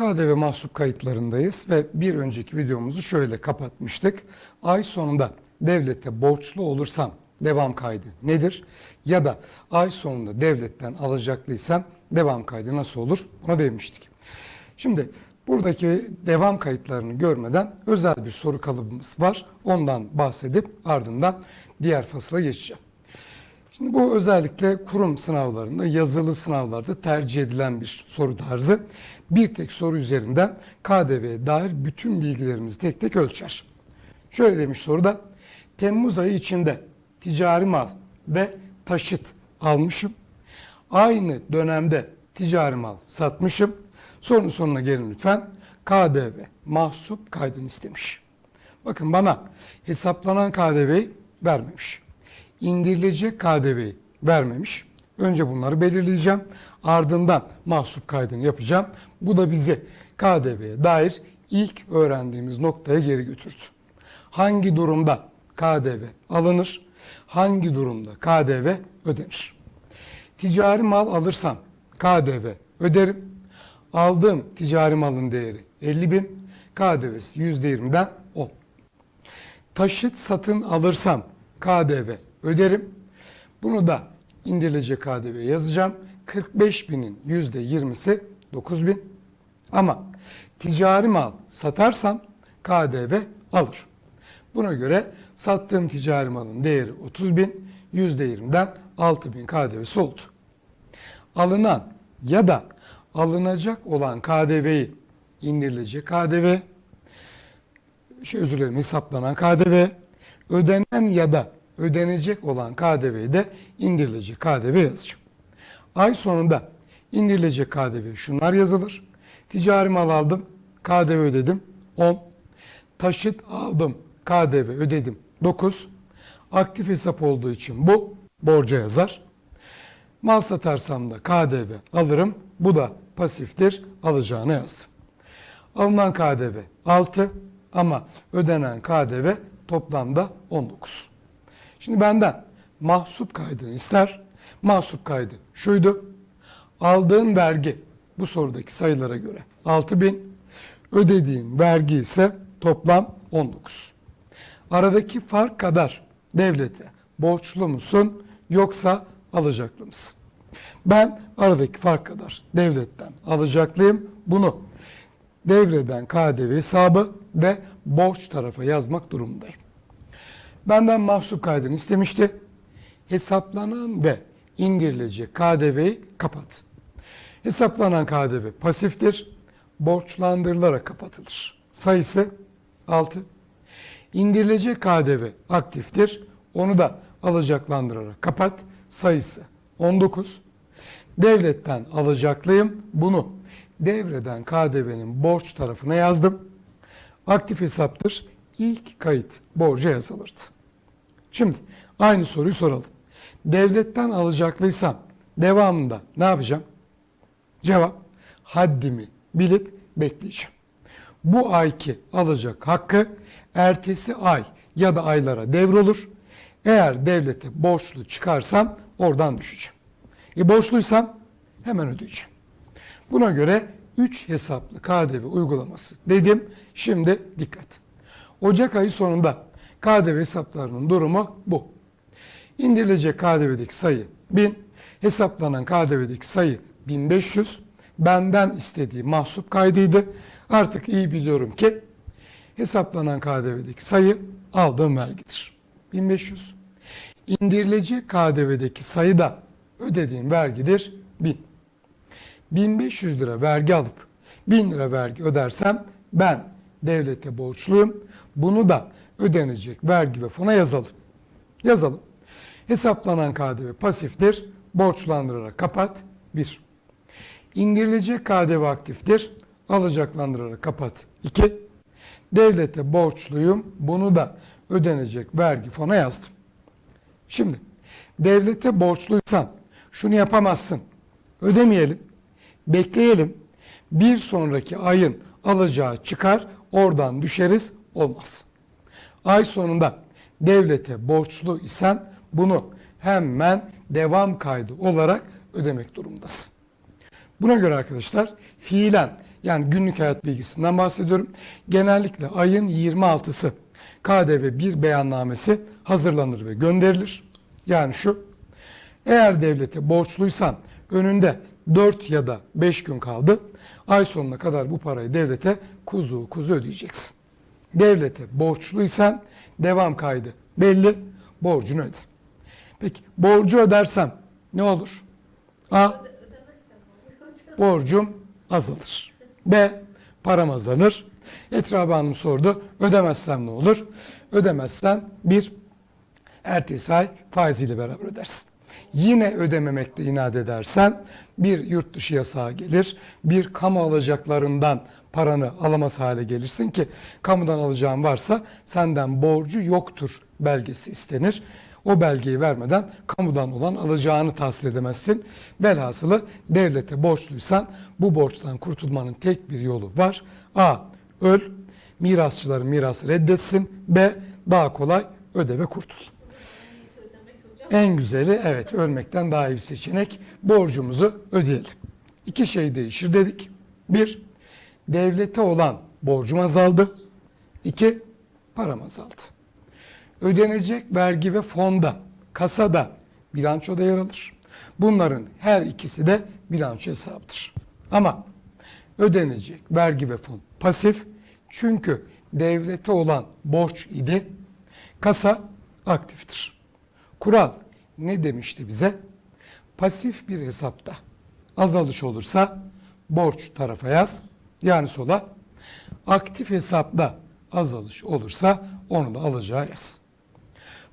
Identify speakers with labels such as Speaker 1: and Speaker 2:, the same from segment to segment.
Speaker 1: KDV mahsup kayıtlarındayız ve bir önceki videomuzu şöyle kapatmıştık. Ay sonunda devlete borçlu olursam devam kaydı nedir? Ya da ay sonunda devletten alacaklıysam devam kaydı nasıl olur? Buna değinmiştik. Şimdi buradaki devam kayıtlarını görmeden özel bir soru kalıbımız var. Ondan bahsedip ardından diğer fasıla geçeceğim. Şimdi bu özellikle kurum sınavlarında, yazılı sınavlarda tercih edilen bir soru tarzı. Bir tek soru üzerinden KDV'ye dair bütün bilgilerimizi tek tek ölçer. Şöyle demiş soruda, Temmuz ayı içinde ticari mal ve taşıt almışım. Aynı dönemde ticari mal satmışım. Sorunun sonuna gelin lütfen. KDV mahsup kaydını istemiş. Bakın bana hesaplanan KDV'yi vermemiş indirilecek KDV'yi vermemiş. Önce bunları belirleyeceğim. Ardından mahsup kaydını yapacağım. Bu da bizi KDV'ye dair ilk öğrendiğimiz noktaya geri götürdü. Hangi durumda KDV alınır? Hangi durumda KDV ödenir? Ticari mal alırsam KDV öderim. Aldığım ticari malın değeri 50 bin, KDV'si %20'den 10. Taşıt satın alırsam KDV öderim. Bunu da indirilecek KDV yazacağım. 45 binin %20'si 9 bin. Ama ticari mal satarsam KDV alır. Buna göre sattığım ticari malın değeri 30 bin, %20'den 6 bin KDV'si oldu. Alınan ya da alınacak olan KDV'yi indirilecek KDV, şey özür dilerim hesaplanan KDV, ödenen ya da ödenecek olan KDV'yi de indirilecek KDV yazacağım. Ay sonunda indirilecek KDV şunlar yazılır. Ticari mal aldım, KDV ödedim 10. Taşıt aldım, KDV ödedim 9. Aktif hesap olduğu için bu borca yazar. Mal satarsam da KDV alırım. Bu da pasiftir. Alacağını yazdım. Alınan KDV 6 ama ödenen KDV toplamda 19. Şimdi benden mahsup kaydını ister. Mahsup kaydı şuydu. Aldığın vergi bu sorudaki sayılara göre 6000. Ödediğin vergi ise toplam 19. Aradaki fark kadar devlete borçlu musun yoksa alacaklı mısın? Ben aradaki fark kadar devletten alacaklıyım. Bunu devreden KDV hesabı ve borç tarafa yazmak durumundayım. Benden mahsup kaydını istemişti. Hesaplanan ve indirilecek KDV'yi kapat. Hesaplanan KDV pasiftir. Borçlandırılarak kapatılır. Sayısı 6. İndirilecek KDV aktiftir. Onu da alacaklandırarak kapat. Sayısı 19. Devletten alacaklıyım. Bunu devreden KDV'nin borç tarafına yazdım. Aktif hesaptır. İlk kayıt borca yazılırdı. Şimdi aynı soruyu soralım. Devletten alacaklıysam devamında ne yapacağım? Cevap haddimi bilip bekleyeceğim. Bu ayki alacak hakkı ertesi ay ya da aylara devrolur. Eğer devlete borçlu çıkarsam oradan düşeceğim. E borçluysam hemen ödeyeceğim. Buna göre 3 hesaplı KDV uygulaması dedim. Şimdi dikkat. Ocak ayı sonunda KDV hesaplarının durumu bu. İndirilecek KDV'deki sayı 1000, hesaplanan KDV'deki sayı 1500. Benden istediği mahsup kaydıydı. Artık iyi biliyorum ki hesaplanan KDV'deki sayı aldığım vergidir. 1500. İndirilecek KDV'deki sayı da ödediğim vergidir 1000. 1500 lira vergi alıp 1000 lira vergi ödersem ben devlete borçluyum. Bunu da ödenecek vergi ve fona yazalım. Yazalım. Hesaplanan KDV pasiftir. Borçlandırarak kapat. 1. İndirilecek KDV aktiftir. Alacaklandırarak kapat. 2. Devlete borçluyum. Bunu da ödenecek vergi fona yazdım. Şimdi devlete borçluysan şunu yapamazsın. Ödemeyelim. Bekleyelim. Bir sonraki ayın alacağı çıkar. Oradan düşeriz. Olmaz. Ay sonunda devlete borçlu isen bunu hemen devam kaydı olarak ödemek durumundasın. Buna göre arkadaşlar fiilen yani günlük hayat bilgisinden bahsediyorum. Genellikle ayın 26'sı KDV bir beyannamesi hazırlanır ve gönderilir. Yani şu, eğer devlete borçluysan önünde 4 ya da 5 gün kaldı. Ay sonuna kadar bu parayı devlete kuzu kuzu ödeyeceksin. Devlete borçluysan devam kaydı belli, borcunu öde. Peki borcu ödersem ne olur? A. Borcum azalır. B. Param azalır. Etrafı Hanım sordu. Ödemezsem ne olur? Ödemezsen bir ertesi ay faiziyle beraber ödersin. Yine ödememekte inat edersen bir yurt dışı yasağı gelir. Bir kamu alacaklarından paranı alamaz hale gelirsin ki kamudan alacağın varsa senden borcu yoktur belgesi istenir. O belgeyi vermeden kamudan olan alacağını tahsil edemezsin. Velhasılı devlete borçluysan bu borçtan kurtulmanın tek bir yolu var. A. Öl. Mirasçıların mirası reddetsin. B. Daha kolay öde ve kurtul. En güzeli evet ölmekten daha iyi bir seçenek. Borcumuzu ödeyelim. İki şey değişir dedik. Bir, devlete olan borcum azaldı. İki, param azaldı. Ödenecek vergi ve fonda, kasada, bilançoda yer alır. Bunların her ikisi de bilanço hesabıdır. Ama ödenecek vergi ve fon pasif çünkü devlete olan borç idi. Kasa aktiftir. Kural ne demişti bize? Pasif bir hesapta azalış olursa borç tarafa yaz, yani sola. Aktif hesapta azalış olursa onu da alacağı.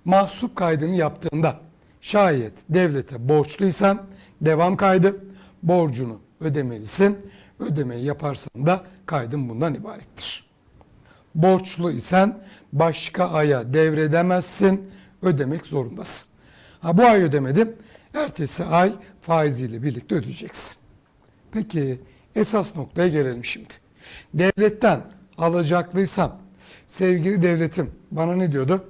Speaker 1: Mahsup kaydını yaptığında şayet devlete borçluysan devam kaydı, borcunu ödemelisin. Ödemeyi yaparsan da kaydın bundan ibarettir. Borçlu isen başka aya devredemezsin, ödemek zorundasın. Ha bu ay ödemedim, ertesi ay faiziyle birlikte ödeyeceksin. Peki esas noktaya gelelim şimdi. Devletten alacaklıysam sevgili devletim bana ne diyordu?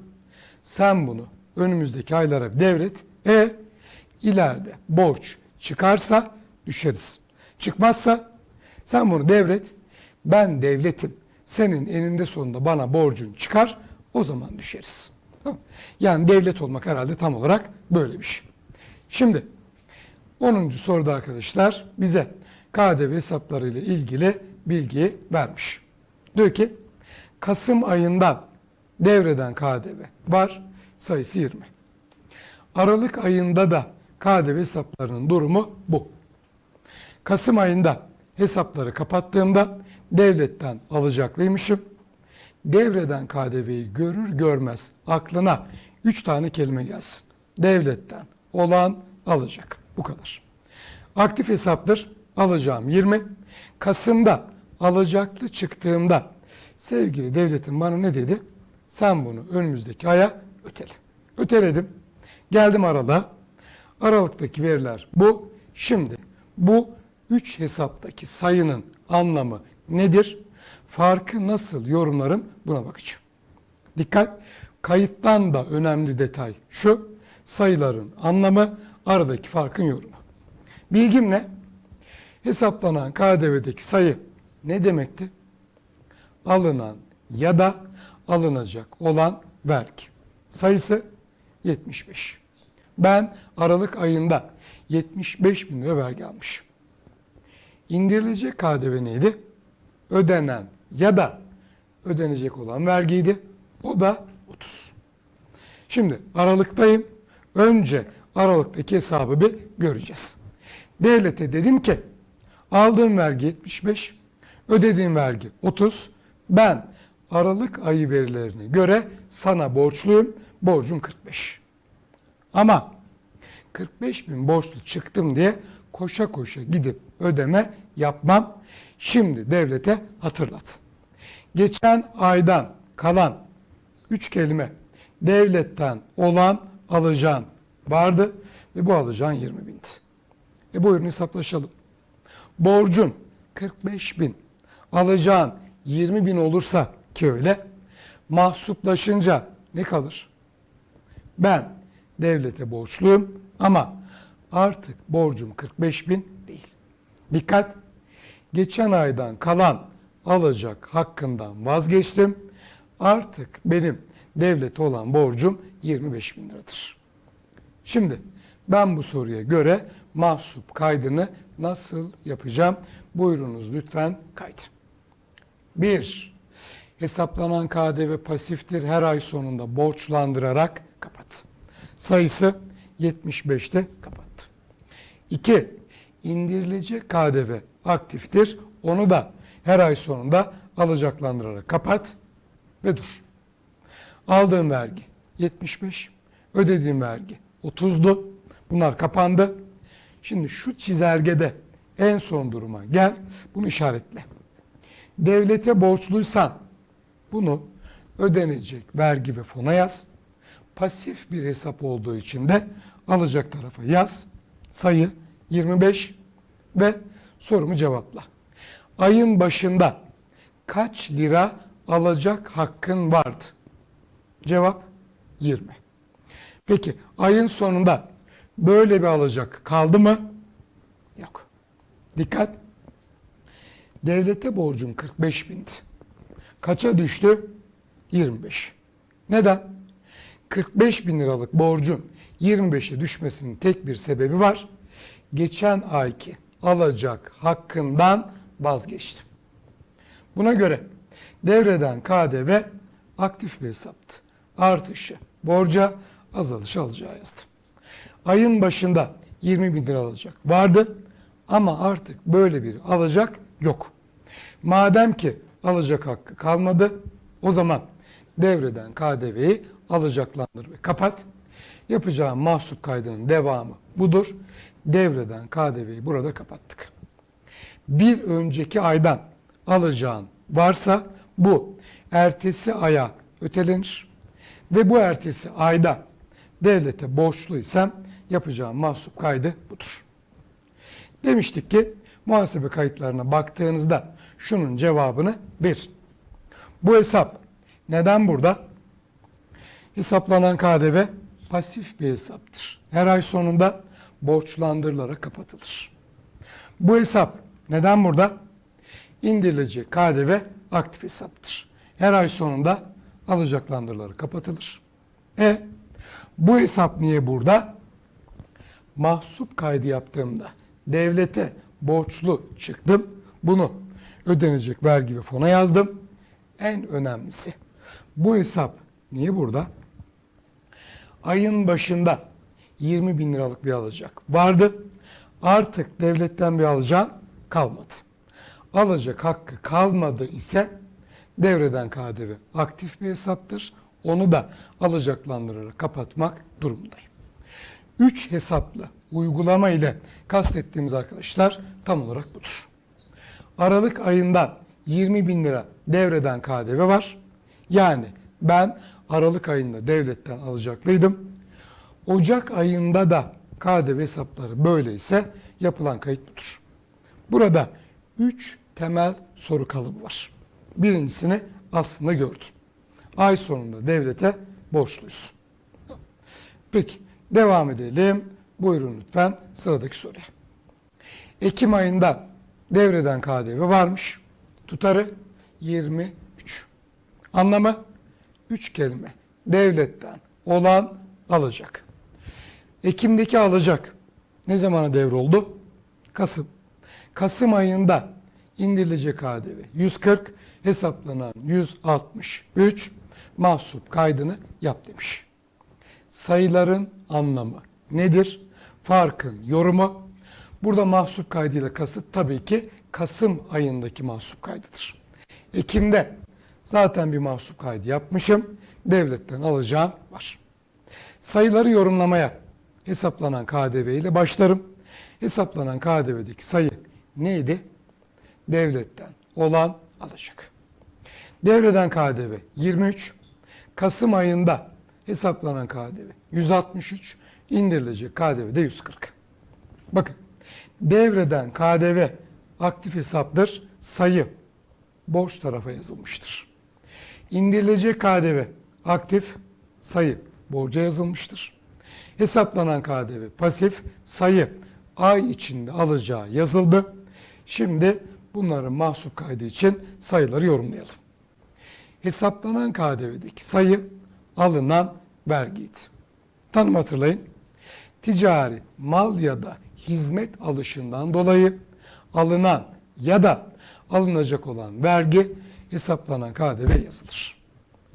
Speaker 1: Sen bunu önümüzdeki aylara devret. E ileride borç çıkarsa düşeriz. Çıkmazsa sen bunu devret. Ben devletim. Senin eninde sonunda bana borcun çıkar. O zaman düşeriz. Tamam. Yani devlet olmak herhalde tam olarak böyle bir şey. Şimdi 10. soruda arkadaşlar bize KDV hesapları ile ilgili bilgi vermiş. Diyor ki Kasım ayından devreden KDV var sayısı 20. Aralık ayında da KDV hesaplarının durumu bu. Kasım ayında hesapları kapattığımda devletten alacaklıymışım. Devreden KDV'yi görür görmez aklına 3 tane kelime gelsin. Devletten olan alacak. Bu kadar. Aktif hesaptır. Alacağım 20. Kasım'da alacaklı çıktığımda sevgili devletim bana ne dedi? Sen bunu önümüzdeki aya ötele. Öteledim. Geldim Aralık'a. Aralıktaki veriler bu. Şimdi bu 3 hesaptaki sayının anlamı nedir? Farkı nasıl yorumlarım buna bakacağım. Dikkat! Kayıttan da önemli detay şu. Sayıların anlamı aradaki farkın yorumu. Bilgim ne? Hesaplanan KDV'deki sayı ne demekti? Alınan ya da alınacak olan vergi. Sayısı 75. Ben Aralık ayında 75 bin lira vergi almışım. İndirilecek KDV neydi? Ödenen ya da ödenecek olan vergiydi. O da 30. Şimdi Aralık'tayım. Önce Aralık'taki hesabı bir göreceğiz. Devlete dedim ki aldığım vergi 75, ödediğim vergi 30. Ben Aralık ayı verilerine göre sana borçluyum. Borcum 45. Ama 45 bin borçlu çıktım diye koşa koşa gidip ödeme yapmam. Şimdi devlete hatırlat. Geçen aydan kalan 3 kelime devletten olan alacağın vardı ve bu alacağın 20 bindi. E buyurun hesaplaşalım. Borcun 45 bin, alacağın 20 bin olursa ki öyle, mahsuplaşınca ne kalır? Ben devlete borçluyum ama artık borcum 45 bin değil. Dikkat! geçen aydan kalan alacak hakkından vazgeçtim. Artık benim devlete olan borcum 25 bin liradır. Şimdi ben bu soruya göre mahsup kaydını nasıl yapacağım? Buyurunuz lütfen kaydı. 1. Hesaplanan KDV pasiftir her ay sonunda borçlandırarak kapat. Sayısı 75'te kapattı. 2. İndirilecek KDV aktiftir. Onu da her ay sonunda alacaklandırarak kapat ve dur. Aldığım vergi 75, ödediğim vergi 30'du. Bunlar kapandı. Şimdi şu çizelgede en son duruma gel. Bunu işaretle. Devlete borçluysan bunu ödenecek vergi ve fona yaz. Pasif bir hesap olduğu için de alacak tarafa yaz. Sayı 25 ve sorumu cevapla. Ayın başında kaç lira alacak hakkın vardı? Cevap 20. Peki ayın sonunda böyle bir alacak kaldı mı? Yok. Dikkat. Devlete borcun 45 bindi. Kaça düştü? 25. Neden? 45 bin liralık borcun 25'e düşmesinin tek bir sebebi var. Geçen ayki alacak hakkından vazgeçtim. Buna göre devreden KDV aktif bir hesaptı. Artışı borca, azalış alacağı yazdım. Ayın başında 20 bin lira alacak vardı ama artık böyle bir alacak yok. Madem ki alacak hakkı kalmadı o zaman devreden KDV'yi alacaklandır ve kapat. Yapacağım mahsup kaydının devamı budur. Devreden KDV'yi burada kapattık. Bir önceki aydan alacağın varsa bu ertesi aya ötelenir ve bu ertesi ayda devlete borçluysam yapacağım mahsup kaydı budur. Demiştik ki muhasebe kayıtlarına baktığınızda şunun cevabını verin. Bu hesap neden burada? Hesaplanan KDV pasif bir hesaptır. Her ay sonunda borçlandırılarak kapatılır. Bu hesap neden burada? İndirilecek KDV aktif hesaptır. Her ay sonunda alacaklandırılarak kapatılır. E bu hesap niye burada? Mahsup kaydı yaptığımda devlete borçlu çıktım. Bunu ödenecek vergi ve fona yazdım. En önemlisi bu hesap niye burada? Ayın başında 20 bin liralık bir alacak vardı. Artık devletten bir alacağım kalmadı. Alacak hakkı kalmadı ise devreden KDV aktif bir hesaptır. Onu da alacaklandırarak kapatmak durumundayım. 3 hesaplı uygulama ile kastettiğimiz arkadaşlar tam olarak budur. Aralık ayından 20 bin lira devreden KDV var. Yani ben Aralık ayında devletten alacaklıydım. Ocak ayında da KDV hesapları böyleyse yapılan kayıt budur. Burada 3 temel soru kalıbı var. Birincisini aslında gördüm. Ay sonunda devlete borçluyuz. Peki devam edelim. Buyurun lütfen sıradaki soruya. Ekim ayında devreden KDV varmış. Tutarı 23. Anlamı 3 kelime. Devletten olan alacak. Ekim'deki alacak ne zamana devroldu? Kasım. Kasım ayında indirilecek KDV 140, hesaplanan 163 mahsup kaydını yap demiş. Sayıların anlamı nedir? Farkın yorumu. Burada mahsup kaydıyla kasıt tabii ki Kasım ayındaki mahsup kaydıdır. Ekim'de zaten bir mahsup kaydı yapmışım. Devletten alacağım var. Sayıları yorumlamaya hesaplanan KDV ile başlarım. Hesaplanan KDV'deki sayı neydi? Devletten olan alacak. Devreden KDV 23. Kasım ayında hesaplanan KDV 163. indirilecek KDV de 140. Bakın devreden KDV aktif hesaptır. Sayı borç tarafa yazılmıştır. İndirilecek KDV aktif sayı borca yazılmıştır. Hesaplanan KDV pasif sayı ay içinde alacağı yazıldı. Şimdi bunların mahsup kaydı için sayıları yorumlayalım. Hesaplanan KDV'deki sayı alınan vergiydi. Tanım hatırlayın. Ticari mal ya da hizmet alışından dolayı alınan ya da alınacak olan vergi hesaplanan KDV yazılır.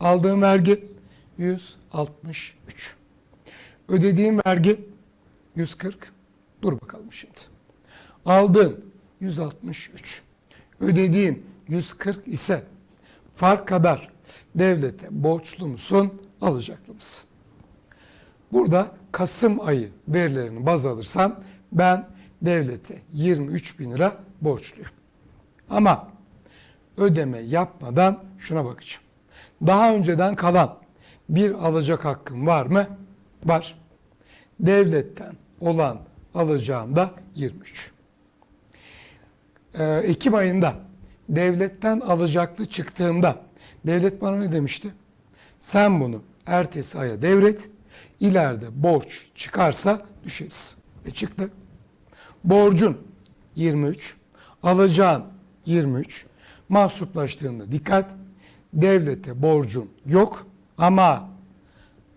Speaker 1: Aldığım vergi 163. Ödediğim vergi 140. Dur bakalım şimdi. Aldığın 163. Ödediğin 140 ise fark kadar devlete borçlu musun, alacaklı mısın? Burada Kasım ayı verilerini baz alırsam ben devlete 23 bin lira borçluyum. Ama ödeme yapmadan şuna bakacağım. Daha önceden kalan bir alacak hakkım var mı? Var. Devletten olan alacağım da 23. Ee, Ekim ayında devletten alacaklı çıktığımda devlet bana ne demişti? Sen bunu ertesi aya devret. İleride borç çıkarsa düşeriz. E çıktı. Borcun 23, alacağın 23. Mahsuplaştığında dikkat. Devlete borcun yok ama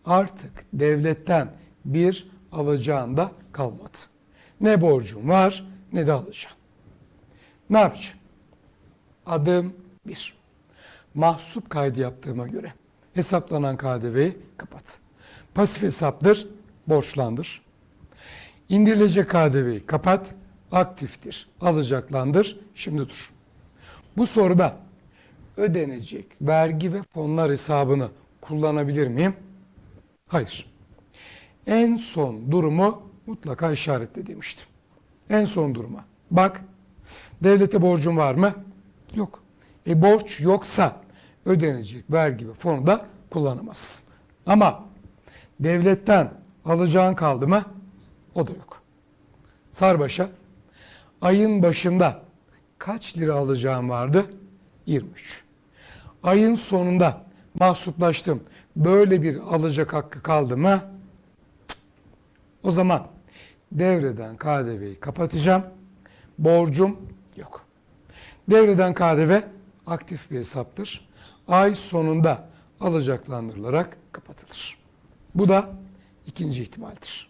Speaker 1: artık devletten bir alacağın da kalmadı. Ne borcun var ne de alacağın. Ne yapacağım? Adım 1. Mahsup kaydı yaptığıma göre hesaplanan KDV'yi kapat. Pasif hesaptır, borçlandır. İndirilecek KDV'yi kapat, aktiftir, alacaklandır. Şimdi dur. Bu soruda ödenecek vergi ve fonlar hesabını kullanabilir miyim? Hayır. En son durumu mutlaka işaretle demiştim. En son duruma. Bak, devlete borcun var mı? Yok. E borç yoksa ödenecek vergi ve fonu da kullanamazsın. Ama devletten alacağın kaldı mı? O da yok. Sarbaşa ayın başında kaç lira alacağım vardı? 23. Ayın sonunda mahsuplaştım. Böyle bir alacak hakkı kaldı mı? O zaman devreden KDV'yi kapatacağım. Borcum yok. Devreden KDV aktif bir hesaptır. Ay sonunda alacaklandırılarak kapatılır. Bu da ikinci ihtimaldir.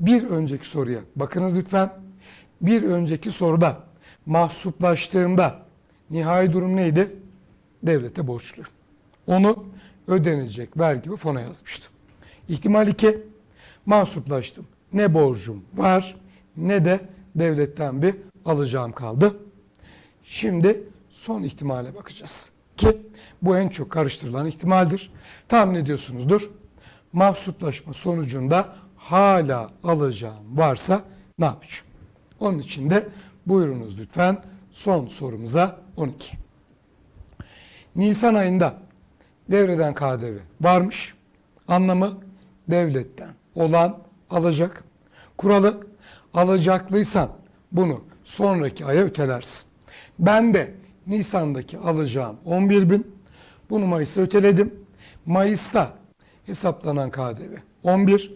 Speaker 1: Bir önceki soruya bakınız lütfen. Bir önceki soruda mahsuplaştığımda nihai durum neydi? Devlete borçlu. Onu ödenecek vergi ve fona yazmıştım. İhtimal 2. Mahsuplaştım. Ne borcum var ne de devletten bir alacağım kaldı. Şimdi son ihtimale bakacağız. Ki bu en çok karıştırılan ihtimaldir. Tahmin ediyorsunuzdur. Mahsuplaşma sonucunda hala alacağım varsa ne yapacağım? Onun için de buyurunuz lütfen son sorumuza 12. Nisan ayında devreden KDV varmış. Anlamı devletten olan alacak. Kuralı alacaklıysan bunu sonraki aya ötelersin. Ben de Nisan'daki alacağım 11 bin. Bunu Mayıs'a öteledim. Mayıs'ta hesaplanan KDV 11.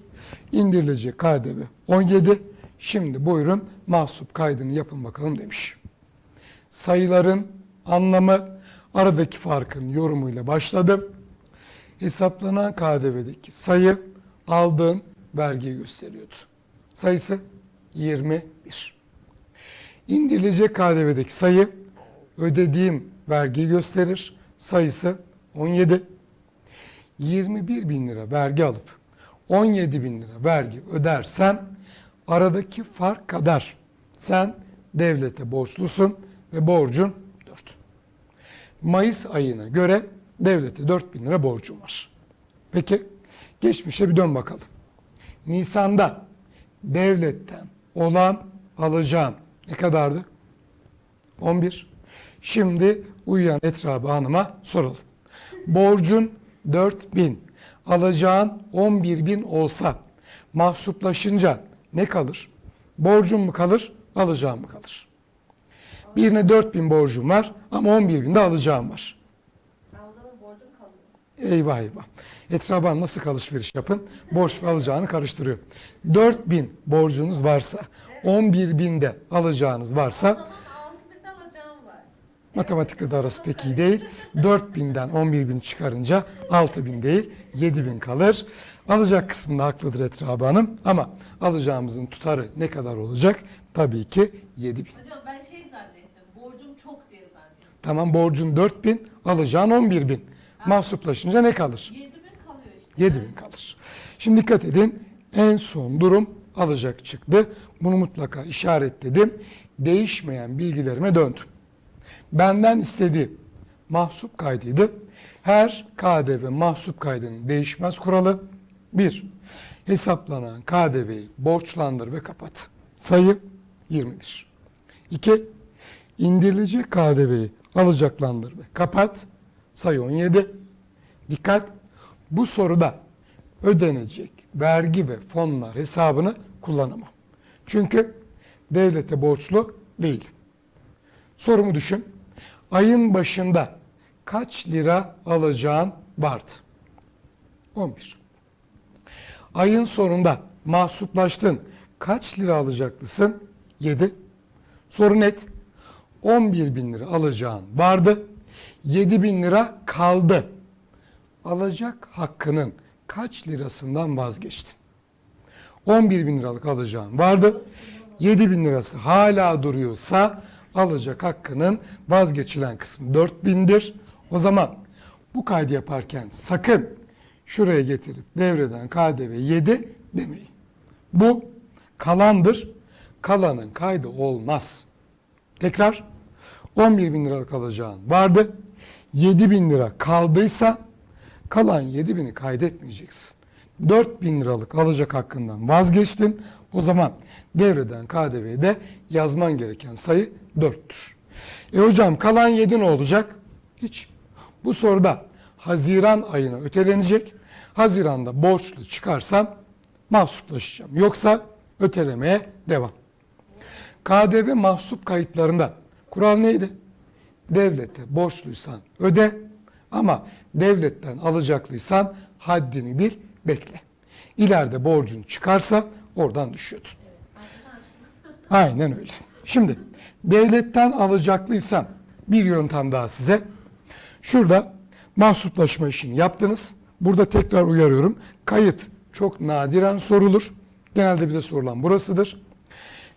Speaker 1: indirilecek KDV 17. Şimdi buyurun mahsup kaydını yapın bakalım demiş. Sayıların anlamı aradaki farkın yorumuyla başladım. Hesaplanan KDV'deki sayı aldığın vergiyi gösteriyordu. Sayısı 21. İndirilecek KDV'deki sayı ödediğim vergiyi gösterir. Sayısı 17. 21 bin lira vergi alıp 17 bin lira vergi ödersen aradaki fark kadar sen devlete borçlusun ve borcun 4. Mayıs ayına göre devlete 4 bin lira borcum var. Peki geçmişe bir dön bakalım. Nisan'da devletten olan alacağın ne kadardı? 11. Şimdi uyuyan Etrabı Hanım'a soralım. Borcun 4 bin, alacağın 11 bin olsa mahsuplaşınca ne kalır? Borcun mu kalır, alacağın mı kalır? Birine 4 bin borcum var ama 11 bin de alacağım var. Eyvah eyvah. Etrabı Hanım nasıl alışveriş yapın? Borç ve alacağını karıştırıyor. 4 bin borcunuz varsa, 11 bin de alacağınız varsa
Speaker 2: zaman 6 binden
Speaker 1: Matematikte de arası pek iyi değil. 4000'den 11.000 çıkarınca 6000 değil 7000 kalır. Alacak kısmında haklıdır Etrabı Hanım ama alacağımızın tutarı ne kadar olacak? Tabii ki 7000.
Speaker 2: Hocam ben şey zannettim. Borcum çok diye zannettim.
Speaker 1: Tamam borcun 4000, alacağın 11000. Mahsuplaşınca ne kalır?
Speaker 2: 7000 kalıyor işte.
Speaker 1: 7000 kalır. Şimdi dikkat edin. En son durum alacak çıktı. Bunu mutlaka işaretledim. Değişmeyen bilgilerime döndüm. Benden istediği mahsup kaydıydı. Her KDV mahsup kaydının değişmez kuralı 1. Hesaplanan KDV'yi borçlandır ve kapat. Sayı 21. 2. İndirilecek KDV'yi alacaklandır ve kapat. Sayı 17. Dikkat! Bu soruda ödenecek vergi ve fonlar hesabını kullanamam. Çünkü devlete borçlu değil. Sorumu düşün. Ayın başında kaç lira alacağın vardı? 11. Ayın sonunda mahsuplaştın. Kaç lira alacaklısın? 7. Soru net. 11 bin lira alacağın vardı. 7 bin lira kaldı. Alacak hakkının kaç lirasından vazgeçtin? 11 bin liralık alacağın vardı. 7 bin lirası hala duruyorsa alacak hakkının vazgeçilen kısmı 4 bindir. O zaman bu kaydı yaparken sakın şuraya getirip devreden KDV 7 demeyin. Bu kalandır. Kalanın kaydı olmaz. Tekrar 11 bin liralık alacağın vardı. 7 bin lira kaldıysa kalan 7 bini kaydetmeyeceksin. 4 bin liralık alacak hakkından vazgeçtin. O zaman devreden KDV'de yazman gereken sayı 4'tür. E hocam kalan 7 ne olacak? Hiç. Bu soruda Haziran ayına ötelenecek. Haziranda borçlu çıkarsam mahsuplaşacağım. Yoksa ötelemeye devam. KDV mahsup kayıtlarında kural neydi? Devlete borçluysan öde ama devletten alacaklıysan haddini bil, bekle. İleride borcun çıkarsa oradan düşüyordun. Aynen öyle. Şimdi devletten alacaklıysan bir yöntem daha size. Şurada mahsuplaşma işini yaptınız. Burada tekrar uyarıyorum. Kayıt çok nadiren sorulur. Genelde bize sorulan burasıdır.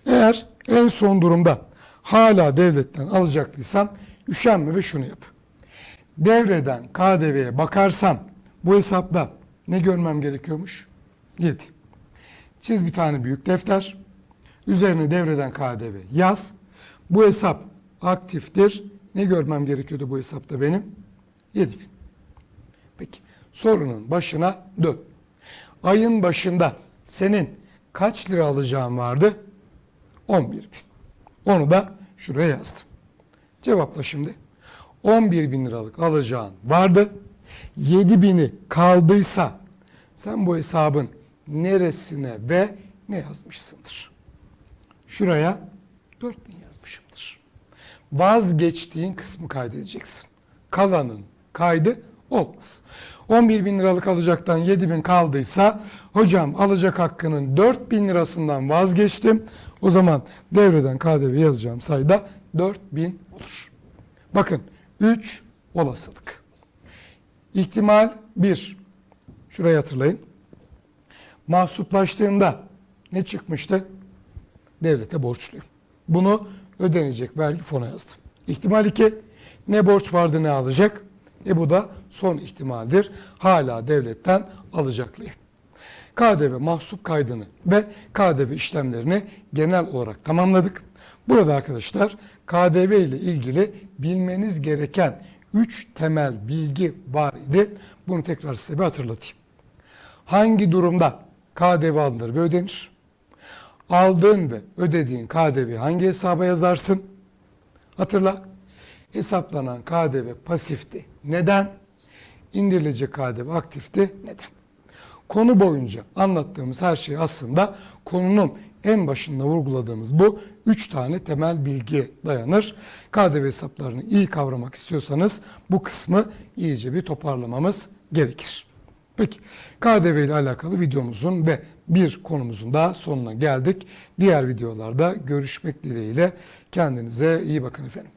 Speaker 1: Eğer en son durumda hala devletten alacaklıysan üşenme ve şunu yap. Devreden KDV'ye bakarsam bu hesapta ne görmem gerekiyormuş? 7. Çiz bir tane büyük defter. Üzerine devreden KDV yaz. Bu hesap aktiftir. Ne görmem gerekiyordu bu hesapta benim? 7000. Peki sorunun başına dön. Ayın başında senin kaç lira alacağın vardı? 11 bin. Onu da şuraya yazdım. Cevapla şimdi. 11 bin liralık alacağın vardı. 7 bini kaldıysa sen bu hesabın neresine ve ne yazmışsındır? Şuraya 4 bin yazmışımdır. Vazgeçtiğin kısmı kaydedeceksin. Kalanın kaydı olmaz. 11 bin liralık alacaktan 7 bin kaldıysa hocam alacak hakkının 4 bin lirasından vazgeçtim. O zaman devreden KDV yazacağım sayıda 4 bin olur. Bakın 3 olasılık. İhtimal 1. Şurayı hatırlayın. Mahsuplaştığımda ne çıkmıştı? Devlete borçluyum. Bunu ödenecek vergi fona yazdım. İhtimal 2. Ne borç vardı ne alacak? E bu da son ihtimaldir. Hala devletten alacaklıyım. KDV mahsup kaydını ve KDV işlemlerini genel olarak tamamladık. Burada arkadaşlar KDV ile ilgili bilmeniz gereken 3 temel bilgi var idi. Bunu tekrar size bir hatırlatayım. Hangi durumda KDV alınır ve ödenir? Aldığın ve ödediğin KDV hangi hesaba yazarsın? Hatırla. Hesaplanan KDV pasifti. Neden? İndirilecek KDV aktifti. Neden? Konu boyunca anlattığımız her şey aslında konunun en başında vurguladığımız bu üç tane temel bilgiye dayanır. KDV hesaplarını iyi kavramak istiyorsanız bu kısmı iyice bir toparlamamız gerekir. Peki KDV ile alakalı videomuzun ve bir konumuzun daha sonuna geldik. Diğer videolarda görüşmek dileğiyle kendinize iyi bakın efendim.